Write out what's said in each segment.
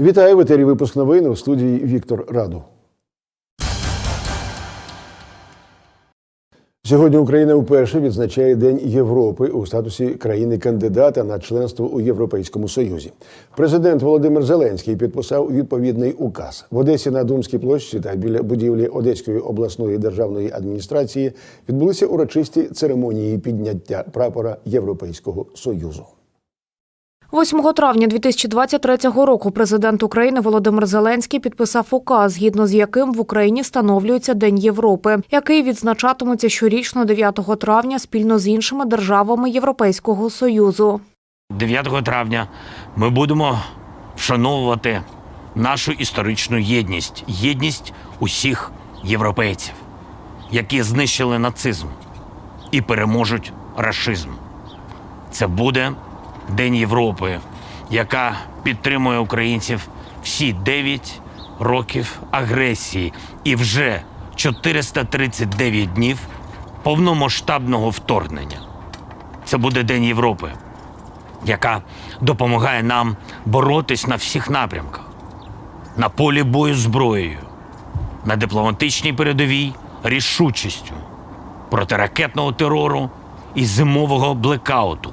Вітаю в етері випуск новин у студії Віктор Раду. Сьогодні Україна вперше відзначає День Європи у статусі країни-кандидата на членство у Європейському Союзі. Президент Володимир Зеленський підписав відповідний указ в Одесі на Думській площі та біля будівлі Одеської обласної державної адміністрації відбулися урочисті церемонії підняття прапора Європейського Союзу. 8 травня 2023 року президент України Володимир Зеленський підписав указ, згідно з яким в Україні встановлюється День Європи, який відзначатиметься щорічно 9 травня спільно з іншими державами Європейського союзу. 9 травня ми будемо вшановувати нашу історичну єдність, єдність усіх європейців, які знищили нацизм і переможуть рашизм. Це буде День Європи, яка підтримує українців всі 9 років агресії. І вже 439 днів повномасштабного вторгнення. Це буде День Європи яка допомагає нам боротись на всіх напрямках: на полі бою зброєю, на дипломатичній передовій рішучістю, проти ракетного терору і зимового блекауту,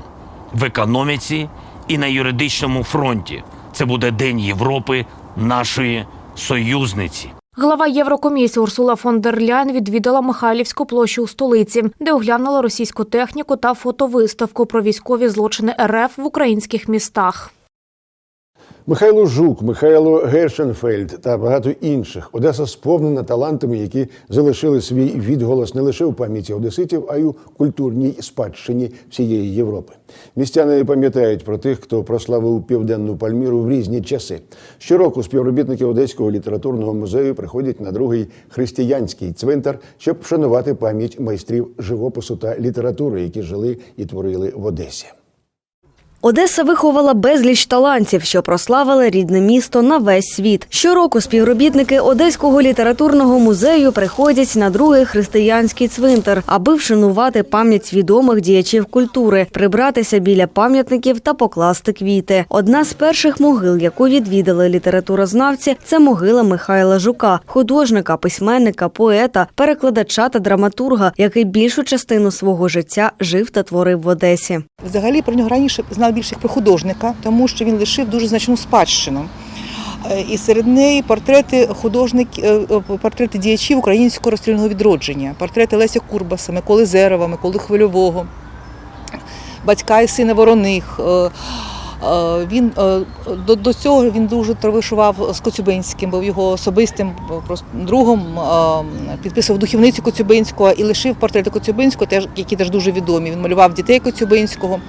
в економіці і на юридичному фронті. Це буде День Європи, нашої союзниці. Глава Єврокомісії Урсула фон дер Ляйн відвідала Михайлівську площу у столиці, де оглянула російську техніку та фотовиставку про військові злочини РФ в українських містах. Михайло Жук, Михайло Гершенфельд та багато інших. Одеса сповнена талантами, які залишили свій відголос не лише у пам'яті одеситів, а й у культурній спадщині всієї Європи. Містяни пам'ятають про тих, хто прославив південну Пальміру в різні часи. Щороку співробітники Одеського літературного музею приходять на другий християнський цвинтар, щоб вшанувати пам'ять майстрів живопису та літератури, які жили і творили в Одесі. Одеса виховала безліч талантів, що прославили рідне місто на весь світ. Щороку співробітники Одеського літературного музею приходять на другий християнський цвинтар, аби вшанувати пам'ять відомих діячів культури, прибратися біля пам'ятників та покласти квіти. Одна з перших могил, яку відвідали літературознавці, це могила Михайла Жука, художника, письменника, поета, перекладача та драматурга, який більшу частину свого життя жив та творив в Одесі. Взагалі про нього раніше знали більше як про художника, тому що він лишив дуже значну спадщину. Е, І серед неї портрети художник, е, е, портрети діячів українського розстрільного відродження, портрети Леся Курбаса, Миколи Зерова, Миколи Хвильового, батька і сина Вороних. Він до, до цього він дуже товаришував з Коцюбинським, був його особистим другом, підписував духівницю Коцюбинського і лишив портрети Коцюбинського, які теж дуже відомі. Він малював дітей Коцюбинського.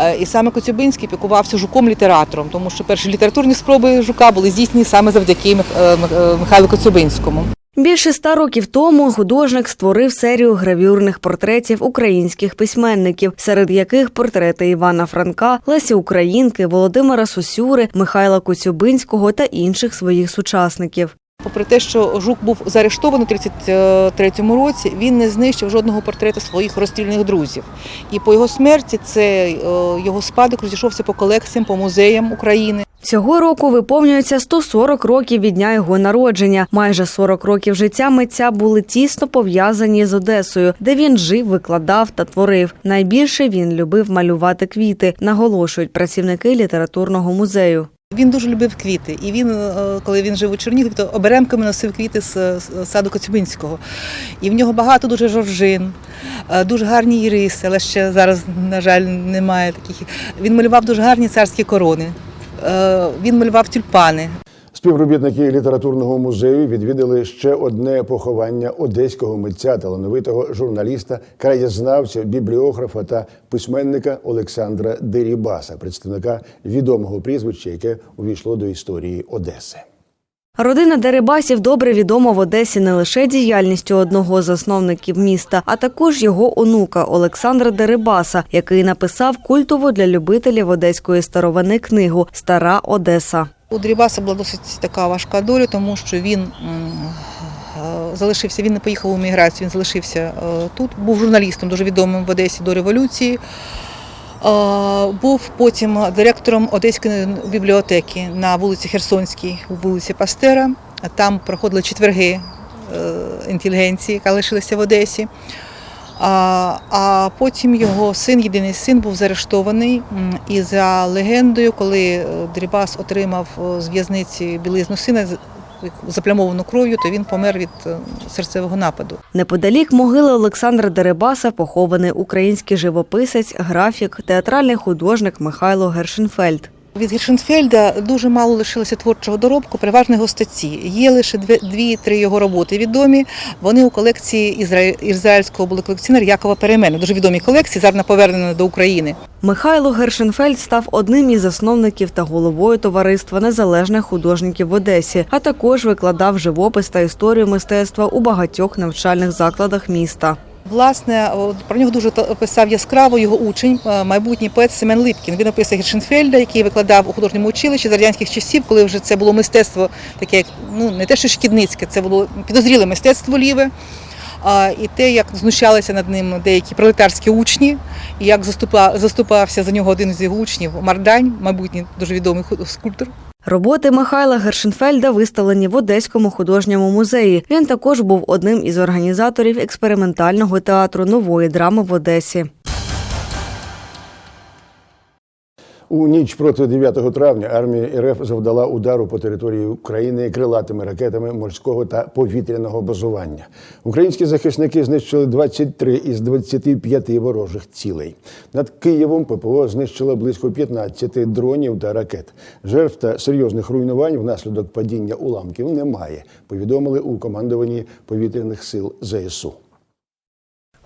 Е, І саме Коцюбинський пікувався жуком-літератором, тому що перші літературні спроби жука були здійснені саме завдяки е, е, Михайлу Коцюбинському. Більше ста років тому художник створив серію гравюрних портретів українських письменників, серед яких портрети Івана Франка, Лесі Українки, Володимира Сосюри, Михайла Коцюбинського та інших своїх сучасників. Попри те, що жук був заарештований у 33-му році, він не знищив жодного портрета своїх розстріляних друзів. І по його смерті це е, його спадок розійшовся по колекціям, по музеям України. Цього року виповнюється 140 років від дня його народження. Майже 40 років життя митця були тісно пов'язані з Одесою, де він жив, викладав та творив. Найбільше він любив малювати квіти, наголошують працівники літературного музею. Він дуже любив квіти, і він, е, коли він жив у Чернігові, то оберемками носив квіти з саду Коцюбинського. І в нього багато дуже жоржин, е, дуже гарні іриси, але ще зараз, на жаль, немає таких. Він малював дуже гарні царські корони. Е, Він малював тюльпани. Співробітники літературного музею відвідали ще одне поховання одеського митця, талановитого журналіста, краєзнавця, бібліографа та письменника Олександра Дерібаса, представника відомого прізвища, яке увійшло до історії Одеси. Родина Дерибасів добре відома в Одесі не лише діяльністю одного з засновників міста, а також його онука Олександра Дерибаса, який написав культову для любителів одеської старовини книгу Стара Одеса. У Дрібаса була досить така важка доля, тому що він е, залишився, він не поїхав у міграцію, він залишився е, тут, був журналістом дуже відомим в Одесі до революції. Був потім директором Одеської бібліотеки на вулиці Херсонській, у вулиці Пастера. Там проходили четверги е, інтелігенції, яка лишилася в Одесі. А, а потім його син, єдиний син, був заарештований. І за легендою, коли е, Дрібас отримав е, з в'язниці білизну сина заплямовану кров'ю, то він помер від е, серцевого нападу. Неподалік могили Олександра Дерибаса похований український живописець, графік, театральний художник Михайло Гершенфельд. Від Гершенфельда дуже мало лишилося творчого доробку, переважно його статті. Є лише дві- дві-три його роботи відомі. Вони у колекції ізраїльського були колекціонера Якова Перемена. Дуже відомі колекції, зараз повернена до України. Михайло Гершенфельд став одним із засновників та головою товариства незалежних художників в Одесі, а також викладав живопис та історію мистецтва у багатьох навчальних закладах міста. Власне, про нього дуже писав яскраво його учень, е, майбутній поет Семен Липкін. Він описує Гершенфельда, який викладав у художньому училищі з радянських часів, коли вже це було мистецтво таке, як, ну не те, що шкідницьке, це було підозріле мистецтво ліве. І те, як знущалися над ним деякі пролетарські учні, і як заступа, заступався за нього один з його учнів Мардань, майбутній дуже відомий скульптор. Роботи Михайла Гершенфельда виставлені в Одеському художньому музеї. Він також був одним із організаторів експериментального театру нової драми в Одесі. У ніч проти 9 травня армія РФ завдала удару по території України крилатими ракетами морського та повітряного базування. Українські захисники знищили 23 із 25 ворожих цілей. Над Києвом ППО знищило близько 15 дронів та ракет. Жертв та серйозних руйнувань внаслідок падіння уламків немає. Повідомили у командуванні повітряних сил ЗСУ.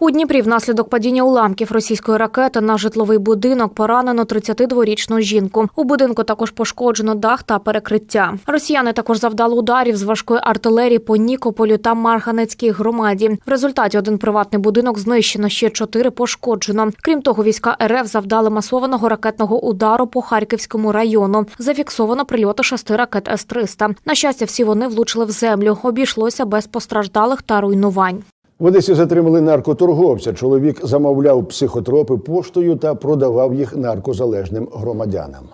У Дніпрі внаслідок падіння уламків російської ракети на житловий будинок поранено 32-річну жінку. У будинку також пошкоджено дах та перекриття. Росіяни також завдали ударів з важкої артилерії по Нікополю та Марганецькій громаді. В результаті один приватний будинок знищено, ще чотири пошкоджено. Крім того, війська РФ завдали масованого ракетного удару по Харківському району. Зафіксовано прильоти шести ракет С-300. На щастя, всі вони влучили в землю. Обійшлося без постраждалих та руйнувань. В Одесі затримали наркоторговця. Чоловік замовляв психотропи поштою та продавав їх наркозалежним громадянам.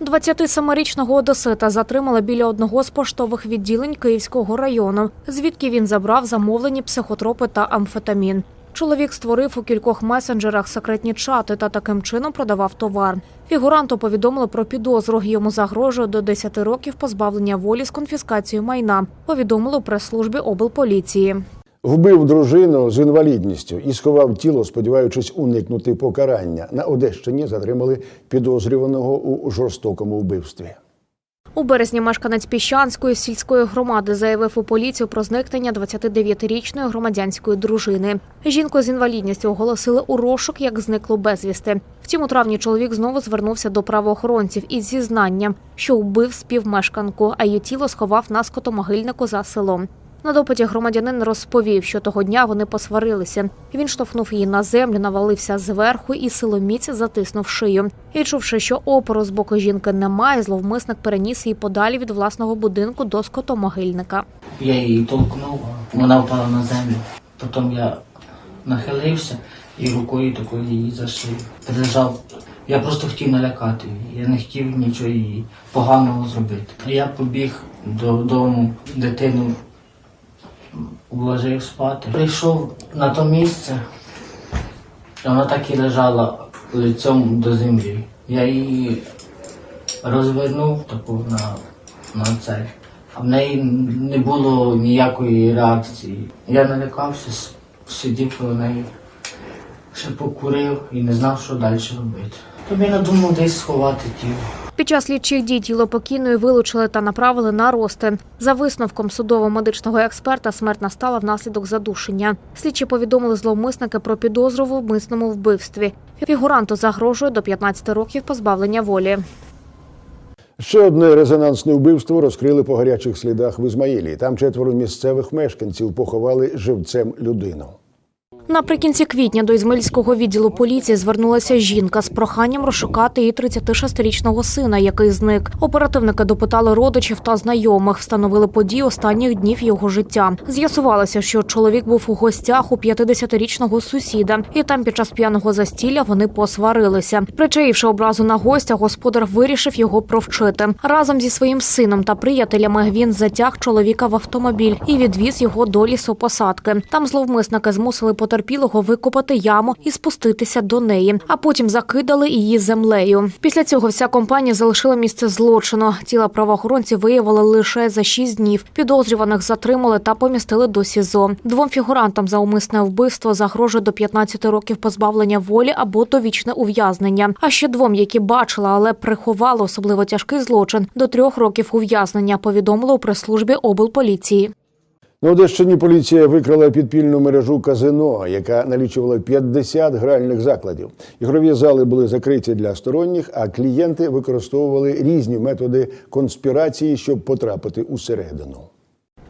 27-річного одесита затримали біля одного з поштових відділень Київського району, звідки він забрав замовлені психотропи та амфетамін. Чоловік створив у кількох месенджерах секретні чати та таким чином продавав товар. Фігуранту повідомили про підозру. Йому загрожує до 10 років позбавлення волі з конфіскацією майна. Повідомили у прес-службі облполіції. Вбив дружину з інвалідністю і сховав тіло, сподіваючись уникнути покарання. На Одещині затримали підозрюваного у жорстокому вбивстві. У березні мешканець Піщанської сільської громади заявив у поліцію про зникнення 29-річної громадянської дружини. Жінку з інвалідністю оголосили у розшук як зниклу безвісти. Втім, у травні чоловік знову звернувся до правоохоронців із зізнанням, що вбив співмешканку, а її тіло сховав на скотомогильнику за селом. На допиті громадянин розповів, що того дня вони посварилися. Він штовхнув її на землю, навалився зверху і силоміць затиснув шию. Відчувши, що опору з боку жінки немає, зловмисник переніс її подалі від власного будинку до скотомогильника. Я її толкнув, вона впала на землю. Потім я нахилився і рукою такою її за шию. Прижав. Я просто хотів налякати її. Я не хотів нічого їй поганого зробити. Я побіг додому, дитину уложив спати. Прийшов на то місце, вона так і лежала лицем до землі. Я її розвернув таку на, на цей. А в неї не було ніякої реакції. Я налякався, сидів коло неї, ще покурив і не знав, що далі робити. Тобі надумав десь сховати тіло. Під час слідчих дій тіло покійної вилучили та направили на розтин. За висновком судово-медичного експерта, смерть настала внаслідок задушення. Слідчі повідомили зловмисники про підозру в умисному вбивстві. Фігуранту загрожує до 15 років позбавлення волі. Ще одне резонансне вбивство розкрили по гарячих слідах в Ізмаїлі. Там четверо місцевих мешканців поховали живцем людину. Наприкінці квітня до Ізмаїльського відділу поліції звернулася жінка з проханням розшукати її 36-річного сина, який зник. Оперативники допитали родичів та знайомих, встановили події останніх днів його життя. З'ясувалося, що чоловік був у гостях у 50-річного сусіда, і там під час п'яного застілля вони посварилися. Причаївши образу на гостя, господар вирішив його провчити. Разом зі своїм сином та приятелями він затяг чоловіка в автомобіль і відвіз його до лісопосадки. Там зловмисники змусили потерпілого викопати яму і спуститися до неї, а потім закидали її землею. Після цього вся компанія залишила місце злочину. Тіла правоохоронці виявили лише за шість днів. Підозрюваних затримали та помістили до СІЗО. Двом фігурантам за умисне вбивство загрожує до 15 років позбавлення волі або довічне ув'язнення. А ще двом, які бачили, але приховали особливо тяжкий злочин, до трьох років ув'язнення. Повідомили у прес-службі облполіції. На Одещині поліція викрила підпільну мережу казино, яка налічувала 50 гральних закладів. Ігрові зали були закриті для сторонніх, а клієнти використовували різні методи конспірації, щоб потрапити усередину.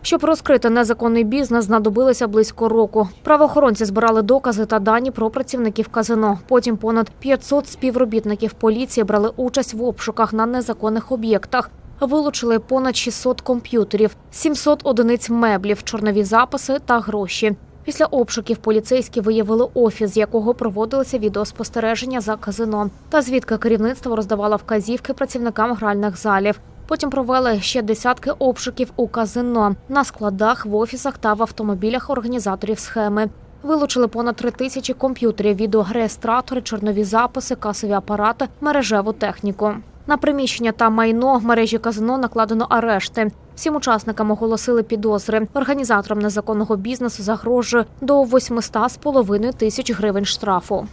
Щоб розкрити незаконний бізнес, знадобилося близько року. Правоохоронці збирали докази та дані про працівників казино. Потім понад 500 співробітників поліції брали участь в обшуках на незаконних об'єктах. Вилучили понад 600 комп'ютерів, 700 одиниць меблів, чорнові записи та гроші. Після обшуків поліцейські виявили офіс, з якого проводилися відеоспостереження за казино, та звідки керівництво роздавало вказівки працівникам гральних залів. Потім провели ще десятки обшуків у казино на складах, в офісах та в автомобілях організаторів схеми. Вилучили понад три тисячі комп'ютерів, відеореєстратори, чорнові записи, касові апарати, мережеву техніку. На приміщення та майно мережі казино накладено арешти. Всім учасникам оголосили підозри. Організаторам незаконного бізнесу загрожує до 800 з половиною тисяч гривень штрафу.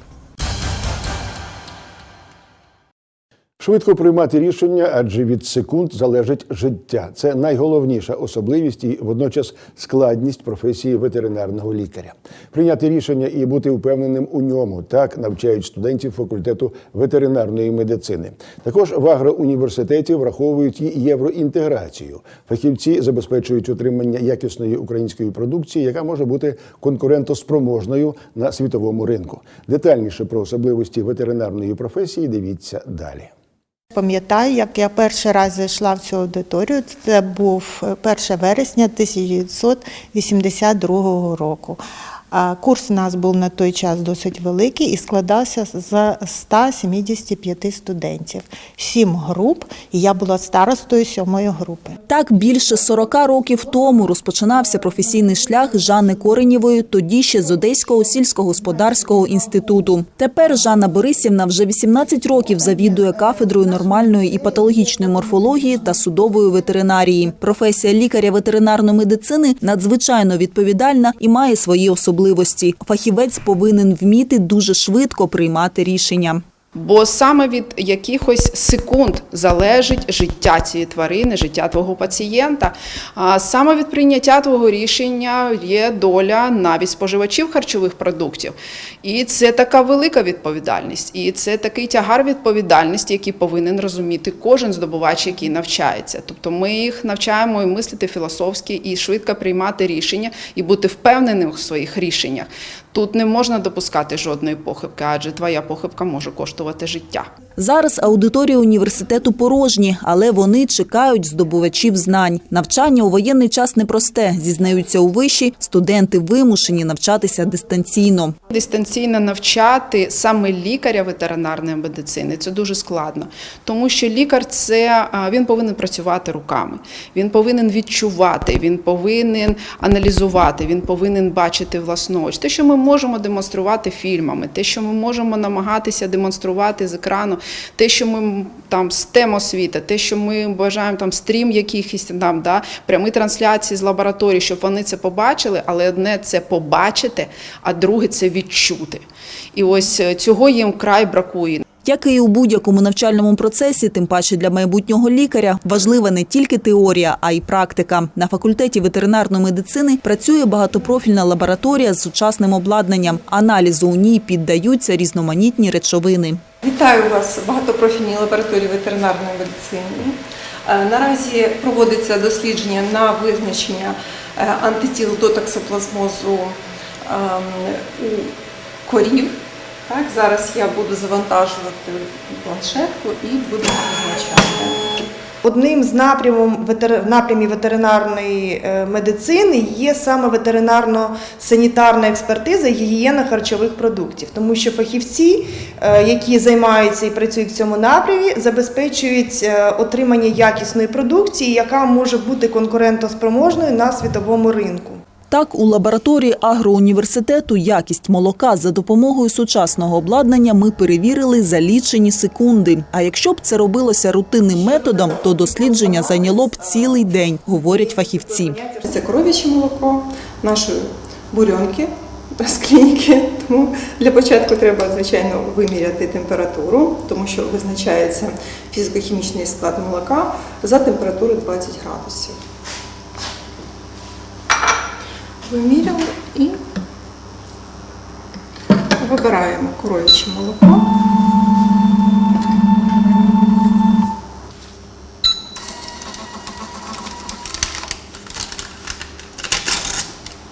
Швидко приймати рішення, адже від секунд залежить життя. Це найголовніша особливість і водночас складність професії ветеринарного лікаря. Прийняти рішення і бути впевненим у ньому так навчають студентів факультету ветеринарної медицини. Також в агроуніверситеті враховують і євроінтеграцію. Фахівці забезпечують отримання якісної української продукції, яка може бути конкурентоспроможною на світовому ринку. Детальніше про особливості ветеринарної професії дивіться далі. Пам'ятаю, як я перший раз зайшла в цю аудиторію. Це був е, 1 вересня 1982 року. Курс у нас був на той час досить великий і складався з 175 студентів. Сім груп, і я була старостою сьомої групи. Так більше 40 років тому розпочинався професійний шлях Жанни Коренєвої, тоді ще з Одеського сільськогосподарського інституту. Тепер Жанна Борисівна вже 18 років завідує кафедрою нормальної і патологічної морфології та судової ветеринарії. Професія лікаря ветеринарної медицини надзвичайно відповідальна і має свої особливості. Фахівець повинен вміти дуже швидко приймати рішення. Бо саме від якихось секунд залежить життя цієї тварини, життя твого пацієнта. А саме від прийняття твого рішення є доля навіть споживачів харчових продуктів. І це така велика відповідальність, і це такий тягар відповідальності, який повинен розуміти кожен здобувач, який навчається. Тобто ми їх навчаємо і мислити філософськи, і швидко приймати рішення, і бути впевненим у своїх рішеннях. Тут не можна допускати жодної похибки, адже твоя похибка може коштувати життя. Зараз аудиторії університету порожні, але вони чекають здобувачів знань. Навчання у воєнний час непросте. Зізнаються у виші, студенти вимушені навчатися дистанційно. Дистанційно навчати саме лікаря ветеринарної медицини це дуже складно, тому що лікар це він повинен працювати руками, він повинен відчувати, він повинен аналізувати, він повинен бачити власноч. Те, що ми можемо демонструвати фільмами, те, що ми можемо намагатися демонструвати з екрану, те, що ми там з тем освіти, те, що ми бажаємо там стрім якихось там, да, прямі трансляції з лабораторії, щоб вони це побачили, але одне це побачити, а друге це відчути. І ось е, цього їм край бракує. Як і у будь-якому навчальному процесі, тим паче для майбутнього лікаря, важлива не тільки теорія, а й практика. На факультеті ветеринарної медицини працює багатопрофільна лабораторія з сучасним обладнанням. Аналізу у ній піддаються різноманітні речовини. Вітаю вас в багатопрофільній лабораторії ветеринарної медицини. Е, Наразі проводиться дослідження на визначення е, антитіл до токсоплазмозу ем, у корів. Так, зараз я буду завантажувати планшетку і буду визначати. Одним з напрямів ветеринарної е, медицини є саме ветеринарно-санітарна експертиза і гігієна харчових продуктів, тому що фахівці, е, які займаються і працюють в цьому напрямі, забезпечують е, отримання якісної продукції, яка може бути конкурентоспроможною на світовому ринку. Так, у лабораторії агроуніверситету якість молока за допомогою сучасного обладнання ми перевірили за лічені секунди. А якщо б це робилося рутинним методом, то дослідження зайняло б цілий день, говорять фахівці. Це коров'яче молоко нашої бурьонки з клініки. Тому для початку треба, звичайно, виміряти температуру, тому що визначається фізико-хімічний склад молока за температури 20 градусів. Виміряли і вибираємо коров'яче молоко.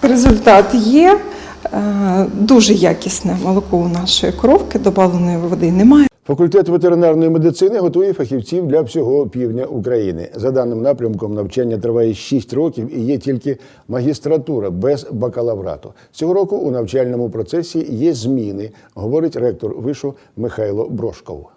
Результат є. Е, Дуже якісне молоко у нашої коровки, добавленої води немає. Факультет ветеринарної медицини готує фахівців для всього півдня України. За даним напрямком, навчання триває 6 років і є тільки магістратура без бакалаврату. Цього року у навчальному процесі є зміни, говорить ректор вишу Михайло Брошков.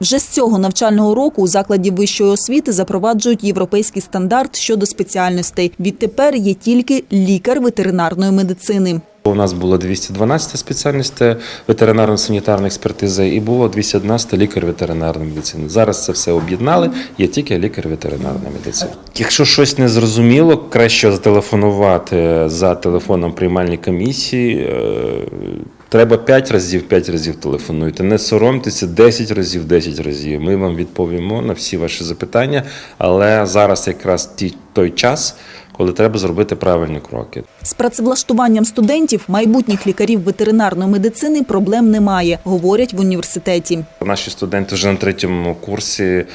Вже з цього навчального року у закладі вищої освіти запроваджують європейський стандарт щодо спеціальностей. Відтепер є тільки лікар ветеринарної медицини. У нас було 212 спеціальність ветеринарно-санітарна експертиза і було 211 лікар ветеринарної медицини. Зараз це все об'єднали, є тільки лікар ветеринарної медицини. Якщо щось не зрозуміло, краще зателефонувати за телефоном приймальній комісії. Треба 5 разів, 5 разів телефонуйте. Не соромтеся 10 разів, 10 разів. Ми вам відповімо на всі ваші запитання, але зараз якраз ті- той час, коли треба зробити правильні кроки. З працевлаштуванням студентів, майбутніх лікарів ветеринарної медицини проблем немає, говорять в університеті. Наші студенти вже на третьому курсі е,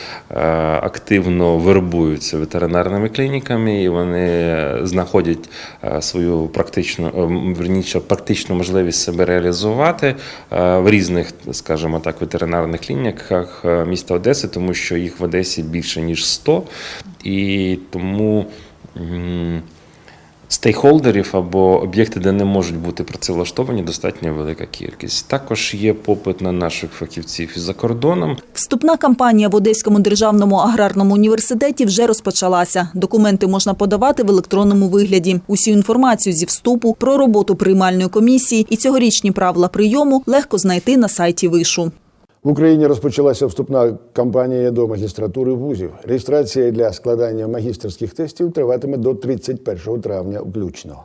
активно вербуються ветеринарними клініками, і вони знаходять е, свою практичну е, верніше, практичну можливість себе реалізувати в різних, скажімо так, ветеринарних клініках міста Одеси, тому що їх в Одесі більше ніж 100, і тому. М, Стейкхолдерів або об'єкти, де не можуть бути працевлаштовані, достатньо велика кількість. Також є попит на наших фахівців за кордоном. Вступна кампанія в Одеському державному аграрному університеті вже розпочалася. Документи можна подавати в електронному вигляді. Усю інформацію зі вступу про роботу приймальної комісії і цьогорічні правила прийому легко знайти на сайті вишу. В Україні розпочалася вступна кампанія до магістратури вузів. Реєстрація для складання магістерських тестів триватиме до 31 травня включно.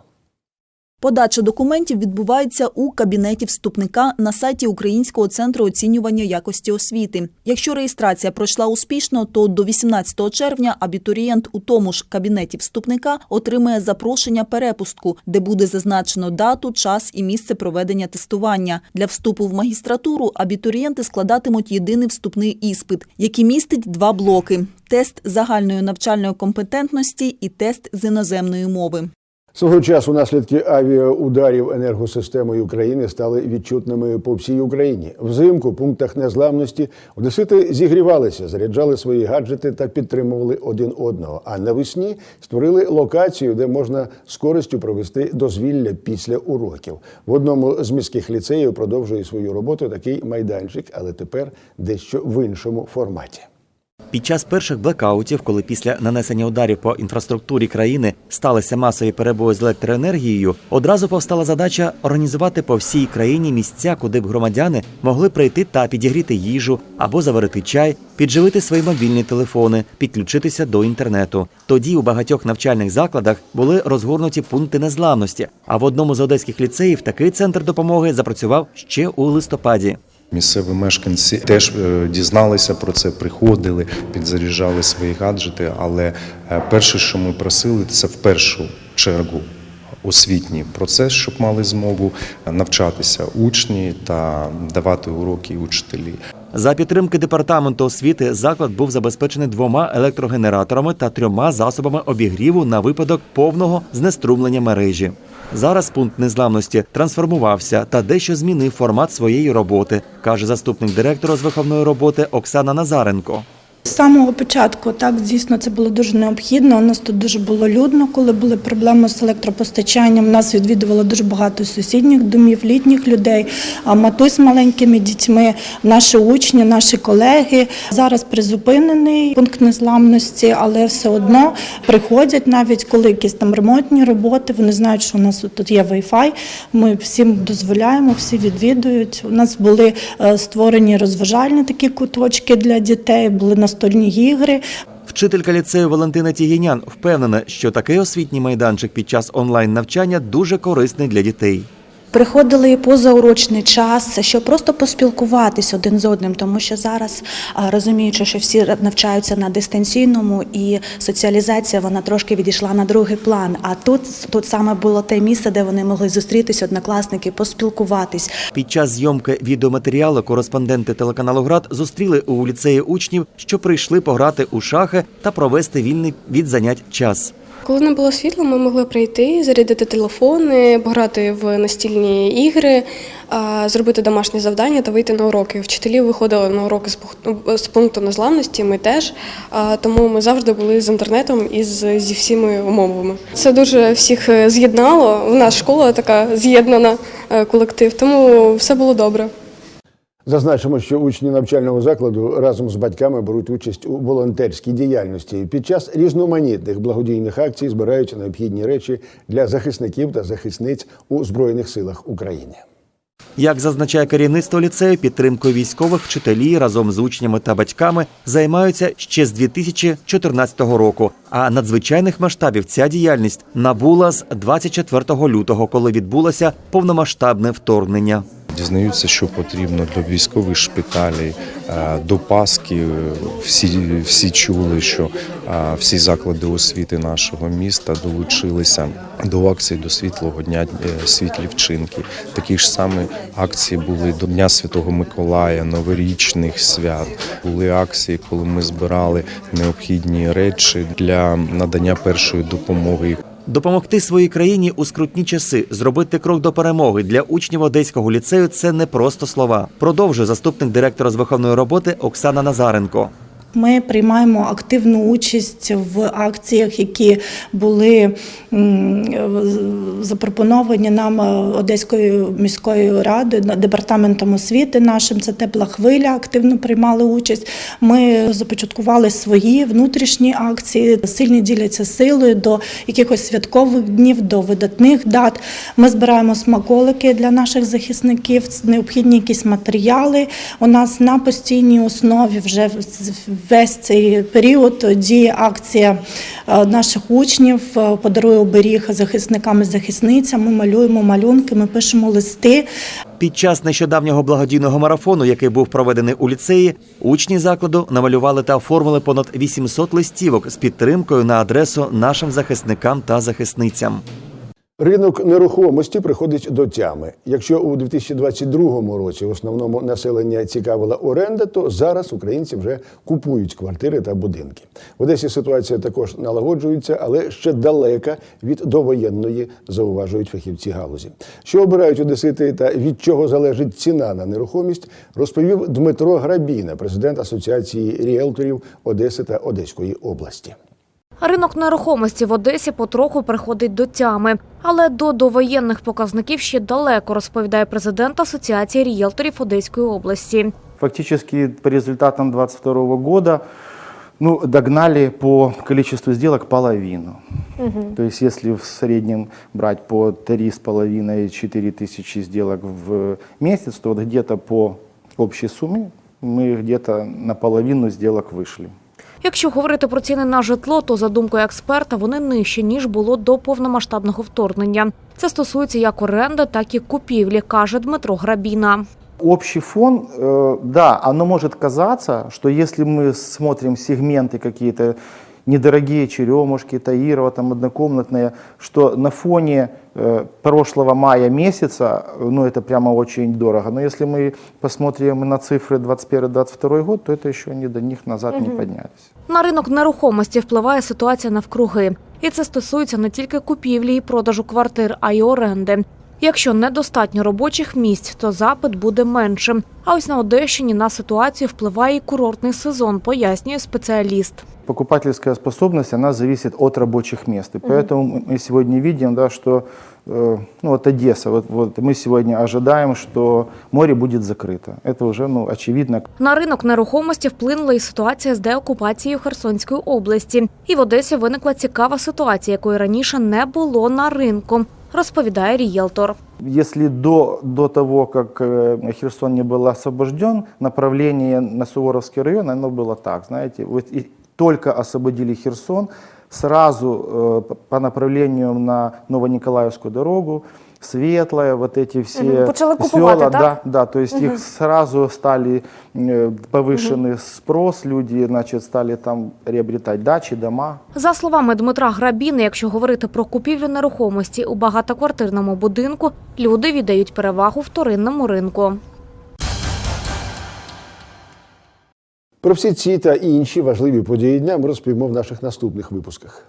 Подача документів відбувається у кабінеті вступника на сайті Українського центру оцінювання якості освіти. Якщо реєстрація пройшла успішно, то до 18 червня абітурієнт у тому ж кабінеті вступника отримає запрошення перепустку, де буде зазначено дату, час і місце проведення тестування. Для вступу в магістратуру абітурієнти складатимуть єдиний вступний іспит, який містить два блоки: тест загальної навчальної компетентності і тест з іноземної мови. Свого часу наслідки авіаударів енергосистемою України стали відчутними по всій Україні. Взимку в пунктах незламності одесити зігрівалися, заряджали свої гаджети та підтримували один одного. А навесні створили локацію, де можна з користю провести дозвілля після уроків. В одному з міських ліцеїв продовжує свою роботу такий майданчик, але тепер дещо в іншому форматі. Під час перших блекаутів, коли після нанесення ударів по інфраструктурі країни сталися масові перебої з електроенергією, одразу повстала задача організувати по всій країні місця, куди б громадяни могли прийти та підігріти їжу або заварити чай, підживити свої мобільні телефони, підключитися до інтернету. Тоді у багатьох навчальних закладах були розгорнуті пункти незламності. А в одному з одеських ліцеїв такий центр допомоги запрацював ще у листопаді. Місцеві мешканці теж е, дізналися про це, приходили, підзаряджали свої гаджети. Але е, перше, що ми просили, це в першу чергу освітній процес, щоб мали змогу навчатися учні та давати уроки учителі. За підтримки департаменту освіти заклад був забезпечений двома електрогенераторами та трьома засобами обігріву на випадок повного знеструмлення мережі. Зараз пункт незламності трансформувався та дещо змінив формат своєї роботи, каже заступник директора з виховної роботи Оксана Назаренко. З самого початку так дійсно це було дуже необхідно. У нас тут дуже було людно, коли були проблеми з електропостачанням. Нас відвідувало дуже багато сусідніх домів, літніх людей, матусь з маленькими дітьми, наші учні, наші колеги. Зараз призупинений пункт незламності, але все одно приходять навіть коли якісь там ремонтні роботи. Вони знають, що у нас тут є Wi-Fi, Ми всім дозволяємо, всі відвідують. У нас були е, створені розважальні такі куточки для дітей, були настольні ігри. Вчителька ліцею Валентина Тігінян впевнена, що такий освітній майданчик під час онлайн навчання дуже корисний для дітей. Приходили позаурочний час, щоб просто поспілкуватись один з одним, тому що зараз розуміючи, що всі навчаються на дистанційному, і соціалізація вона трошки відійшла на другий план. А тут тут саме було те місце, де вони могли зустрітись, однокласники, поспілкуватись. Під час зйомки відеоматеріалу кореспонденти телеканалу Град зустріли у ліцеї учнів, що прийшли пограти у шахи та провести вільний від занять час. Коли не було світла, ми могли прийти, зарядити телефони, пограти в настільні ігри, зробити домашні завдання та вийти на уроки. Вчителі виходили на уроки з пункту- незламності, ми теж. Тому ми завжди були з інтернетом і зі всіми умовами. Це дуже всіх е, з'єднало. У нас школа така з'єднана е, колектив, тому все було добре. Зазначимо, що учні навчального закладу разом з батьками беруть участь у волонтерській діяльності. Під час різноманітних благодійних акцій збирають необхідні речі для захисників та захисниць у Збройних силах України. Як зазначає керівництво ліцею, підтримкою військових вчителі разом з учнями та батьками займаються ще з 2014 року. А надзвичайних масштабів ця діяльність набула з 24 лютого, коли відбулося повномасштабне вторгнення. Дізнаються, що потрібно для військових шпиталей, е, до Паски. Всі, всі чули, що е, всі заклади освіти нашого міста долучилися до акції до світлого дня е, світлі вчинки. Такі ж самі акції були до Дня Святого Миколая, новорічних свят. Були акції, коли ми збирали необхідні речі для надання першої допомоги. Допомогти своїй країні у скрутні часи, зробити крок до перемоги для учнів одеського ліцею це не просто слова. Продовжує заступник директора з виховної роботи Оксана Назаренко. Ми приймаємо активну участь в акціях, які були запропоновані нам е, Одеською міською радою, департаментом освіти нашим. Це тепла хвиля. Активно приймали участь. Ми започаткували свої внутрішні акції. Сильні діляться силою до якихось святкових днів, до видатних дат. Ми збираємо смаколики для наших захисників, необхідні якісь матеріали. У нас на постійній основі вже весь цей період діє акція е, наших учнів. е, Подарує оберіг захисникам і захисницям. Ми малюємо малюнки, ми пишемо листи. Під час нещодавнього благодійного марафону, який був проведений у ліцеї, учні закладу намалювали та оформили понад 800 листівок з підтримкою на адресу нашим захисникам та захисницям. Ринок нерухомості приходить до тями. Якщо у 2022 році в основному населення цікавила оренда, то зараз українці вже купують квартири та будинки. В Одесі ситуація також налагоджується, але ще далека від довоєнної, зауважують фахівці галузі. Що обирають одесити та від чого залежить ціна на нерухомість, розповів Дмитро Грабіна, президент Асоціації ріелторів Одеси та Одеської області. Ринок нерухомості в Одесі потроху приходить до тями, але до довоєнних показників ще далеко, розповідає президент Асоціації рієлторів Одеської області. Фактически по результатам 2022 года ну, догнали по количеству сделок половину. То есть если в среднем брать по 3,5-4 тысячи сделок в месяц, то вот где-то по общей сумме мы где-то наполовину сделок вышли. Якщо говорити про ціни на житло, то за думкою експерта вони нижчі ніж було до повномасштабного вторгнення. Це стосується як оренди, так і купівлі, каже Дмитро Грабіна. Общий фон, э, да, оно может казаться, что если мы смотрим сегменты какие-то недорогие черемушки, Таирова, там однокомнатные, что на фоне э, прошлого мая месяца, э, ну это прямо очень дорого. Но если мы посмотрим на цифры 21-22 год, то это еще не до них назад не поднялись. На ринок нерухомості впливає ситуація навкруги. І це стосується не тільки купівлі і продажу квартир, а й оренди. Якщо недостатньо робочих місць, то запит буде меншим. А ось на Одещині на ситуацію впливає і курортний сезон, пояснює спеціаліст. Покупательская способность, она зависит от рабочих мест. И поэтому мы сегодня видим, да, что э, ну, вот Одесса, вот, вот мы сегодня ожидаем, что море будет закрыто. Это уже ну, очевидно. На ринок нерухомості вплинула і ситуація з деокупацією Херсонської області. І в Одесі виникла цікава ситуація, якої раніше не було на ринку, розповідає рієлтор. Если до, до того, как э, Херсон не был освобожден, направление на Суворовский район, оно было так, знаете, вот и только освободили Херсон, сразу э, п- по направлению на Новониколаевскую дорогу, Светлая, вот эти все Мгм, почали купувати, села, так? да, да, то есть их сразу стали э, повышенный спрос, люди, значит, стали там приобретать дачи, дома. За словами Дмитра Грабіни, якщо говорити про купівлю нерухомості у багатоквартирному будинку, люди віддають перевагу вторинному ринку. Про всі ці та інші важливі події дня ми розповімо в наших наступних випусках.